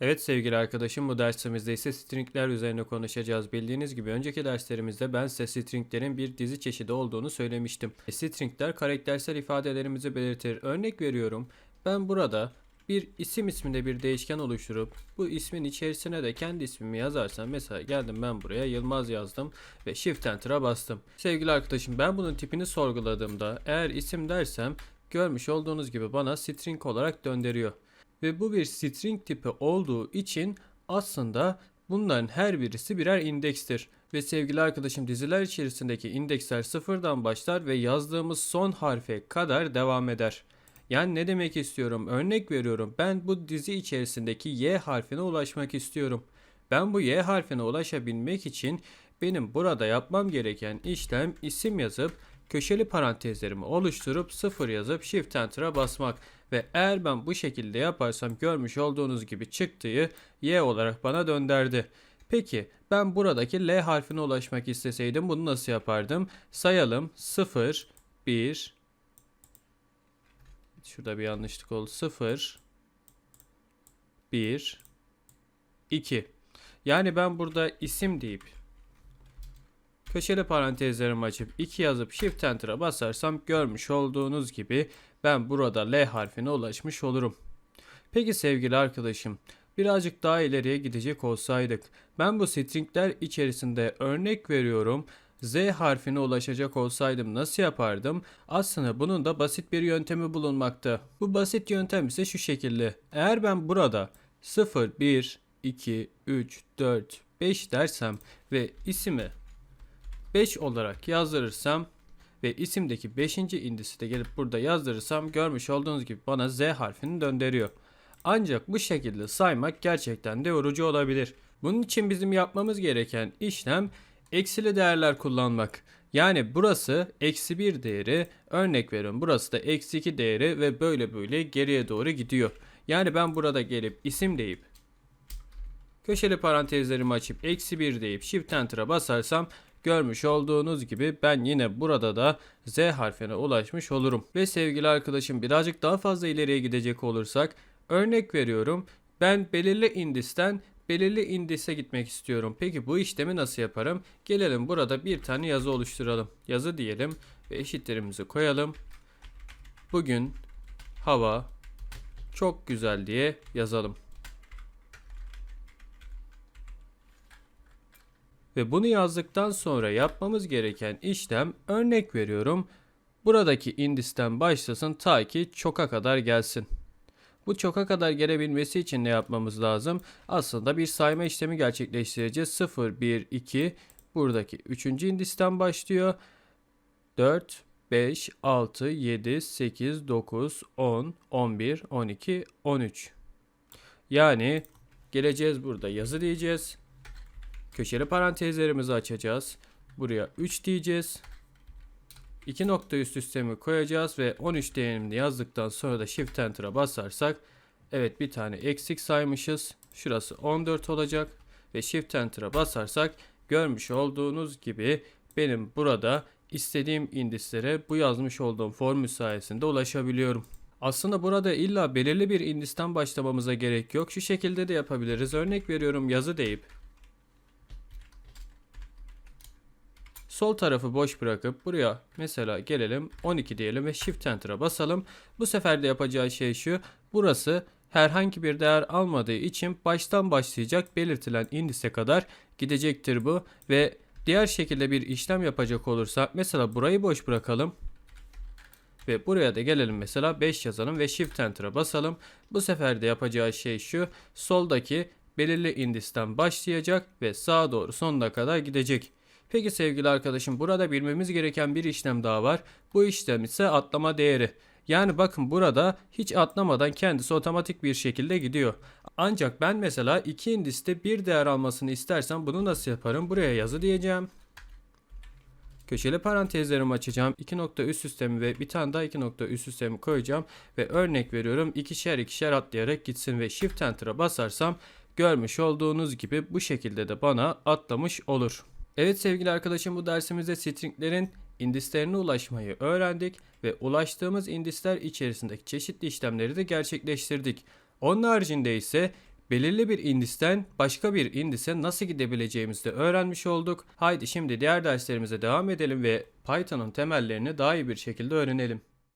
Evet sevgili arkadaşım bu dersimizde ise stringler üzerine konuşacağız. Bildiğiniz gibi önceki derslerimizde ben size stringlerin bir dizi çeşidi olduğunu söylemiştim. E, Stringler karaktersel ifadelerimizi belirtir. Örnek veriyorum ben burada bir isim isminde bir değişken oluşturup bu ismin içerisine de kendi ismimi yazarsam mesela geldim ben buraya Yılmaz yazdım ve Shift Enter'a bastım. Sevgili arkadaşım ben bunun tipini sorguladığımda eğer isim dersem görmüş olduğunuz gibi bana string olarak döndürüyor. Ve bu bir string tipi olduğu için aslında bunların her birisi birer indekstir. Ve sevgili arkadaşım diziler içerisindeki indeksler sıfırdan başlar ve yazdığımız son harfe kadar devam eder. Yani ne demek istiyorum? Örnek veriyorum. Ben bu dizi içerisindeki Y harfine ulaşmak istiyorum. Ben bu Y harfine ulaşabilmek için benim burada yapmam gereken işlem isim yazıp köşeli parantezlerimi oluşturup sıfır yazıp Shift Enter'a basmak. Ve eğer ben bu şekilde yaparsam görmüş olduğunuz gibi çıktığı Y olarak bana döndürdü. Peki ben buradaki L harfine ulaşmak isteseydim bunu nasıl yapardım? Sayalım 0, 1, şurada bir yanlışlık oldu 0, 1, 2. Yani ben burada isim deyip köşeli parantezlerimi açıp 2 yazıp Shift Enter'a basarsam görmüş olduğunuz gibi ben burada L harfine ulaşmış olurum. Peki sevgili arkadaşım, birazcık daha ileriye gidecek olsaydık, ben bu stringler içerisinde örnek veriyorum, Z harfine ulaşacak olsaydım nasıl yapardım? Aslında bunun da basit bir yöntemi bulunmakta. Bu basit yöntem ise şu şekilde. Eğer ben burada 0, 1, 2, 3, 4, 5 dersem ve ismi 5 olarak yazdırırsam ve isimdeki 5. indisi de gelip burada yazdırırsam görmüş olduğunuz gibi bana Z harfini döndürüyor. Ancak bu şekilde saymak gerçekten de yorucu olabilir. Bunun için bizim yapmamız gereken işlem eksili değerler kullanmak. Yani burası eksi 1 değeri örnek veriyorum burası da eksi 2 değeri ve böyle böyle geriye doğru gidiyor. Yani ben burada gelip isim deyip köşeli parantezlerimi açıp eksi 1 deyip shift enter'a basarsam Görmüş olduğunuz gibi ben yine burada da Z harfine ulaşmış olurum. Ve sevgili arkadaşım birazcık daha fazla ileriye gidecek olursak örnek veriyorum. Ben belirli indisten belirli indise gitmek istiyorum. Peki bu işlemi nasıl yaparım? Gelelim burada bir tane yazı oluşturalım. Yazı diyelim ve eşitlerimizi koyalım. Bugün hava çok güzel diye yazalım. Ve bunu yazdıktan sonra yapmamız gereken işlem örnek veriyorum. Buradaki indisten başlasın ta ki çoka kadar gelsin. Bu çoka kadar gelebilmesi için ne yapmamız lazım? Aslında bir sayma işlemi gerçekleştireceğiz. 0, 1, 2 buradaki 3. indisten başlıyor. 4, 5, 6, 7, 8, 9, 10, 11, 12, 13. Yani geleceğiz burada yazı diyeceğiz. Köşeli parantezlerimizi açacağız. Buraya 3 diyeceğiz. 2 nokta üst üste mi koyacağız ve 13 değerini yazdıktan sonra da Shift Enter'a basarsak evet bir tane eksik saymışız. Şurası 14 olacak ve Shift Enter'a basarsak görmüş olduğunuz gibi benim burada istediğim indislere bu yazmış olduğum formül sayesinde ulaşabiliyorum. Aslında burada illa belirli bir indisten başlamamıza gerek yok. Şu şekilde de yapabiliriz. Örnek veriyorum yazı deyip Sol tarafı boş bırakıp buraya mesela gelelim 12 diyelim ve Shift Enter'a basalım. Bu sefer de yapacağı şey şu. Burası herhangi bir değer almadığı için baştan başlayacak belirtilen indise kadar gidecektir bu ve diğer şekilde bir işlem yapacak olursak mesela burayı boş bırakalım. Ve buraya da gelelim mesela 5 yazalım ve Shift Enter'a basalım. Bu sefer de yapacağı şey şu. Soldaki belirli indisten başlayacak ve sağa doğru sonuna kadar gidecek. Peki sevgili arkadaşım burada bilmemiz gereken bir işlem daha var. Bu işlem ise atlama değeri. Yani bakın burada hiç atlamadan kendisi otomatik bir şekilde gidiyor. Ancak ben mesela iki indiste bir değer almasını istersem bunu nasıl yaparım? Buraya yazı diyeceğim. Köşeli parantezlerimi açacağım. İki nokta üst üstemi ve bir tane daha iki nokta üst üstemi koyacağım. Ve örnek veriyorum ikişer ikişer atlayarak gitsin ve Shift Enter'a basarsam görmüş olduğunuz gibi bu şekilde de bana atlamış olur. Evet sevgili arkadaşım bu dersimizde stringlerin indislerine ulaşmayı öğrendik ve ulaştığımız indisler içerisindeki çeşitli işlemleri de gerçekleştirdik. Onun haricinde ise belirli bir indisten başka bir indise nasıl gidebileceğimizi de öğrenmiş olduk. Haydi şimdi diğer derslerimize devam edelim ve Python'un temellerini daha iyi bir şekilde öğrenelim.